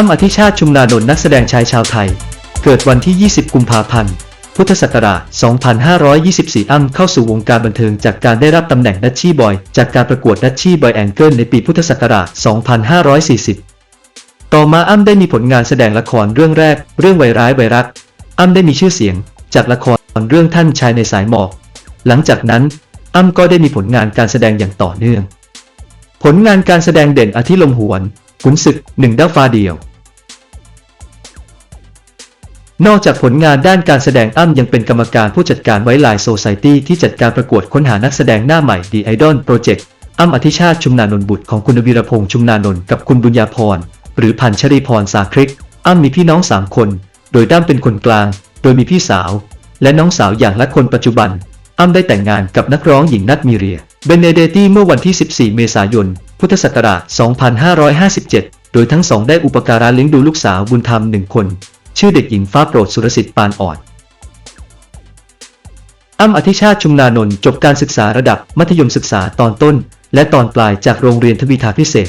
อ้ำอธิชาติชุมนานนท์นักแสดงชายชาวไทย เกิดวันที่ 20 กุมภาพันธ์ พุทธศักราช 2524 อ้ำเข้าสู่วงการบันเทิงจากการได้รับตำแหน่งดัชชี่บอย จากการประกวดดัชชี่บอยแองเกิลในปีพุทธศักราช 2540 ต่อมาอ้ำได้มีผลงานแสดงละครเรื่องแรก เรื่องไวร้ายไวรักอ้ำได้มีชื่อเสียง จากละครเรื่องท่านชายในสายหมอก หลังจากนั้นอ้ำก็ได้มีผลงานการแสดงอย่างต่อเนื่อง ผลงานการแสดงเด่นอาทิลมหวนขุนศึกหนึ่งดาฟ้าเดียว นอกจากผลงานด้านการแสดงอ้ำยังเป็นกรรมการผู้จัดการไว้ไลน์โซไซตี้ที่จัดการประกวดค้นหานักแสดงหน้าใหม่ The Idol Project อ้ำอธิชาติชุมนานนบุตรของคุณวีรพงษ์ชุมนานนกับคุณบุญญาพรหรือพันชรีพรสาคริกอ้ำมีพี่น้องสามคน โดยด้ำเป็นคนกลาง โดยมีพี่สาว และน้องสาวอย่างละคนปัจจุบัน อ้ำได้แต่งงานกับนักร้องหญิงนัทมีเรียเบเนเดตีเมื่อวันที่ 14 เมษายน พุทธศักราช 2557 โดยทั้งสองได้อุปการะเลี้ยงดูลูกสาวบุญธรรมหนึ่งคน ชื่อเด็กหญิงฟ้าโปรดสุรสิทธิ์ปานอ่อนอ้ำอธิชาติชุมนานนท์จบการศึกษาระดับมัธยมศึกษาตอนต้น และตอนปลายจากโรงเรียนทวีทาพิเศษ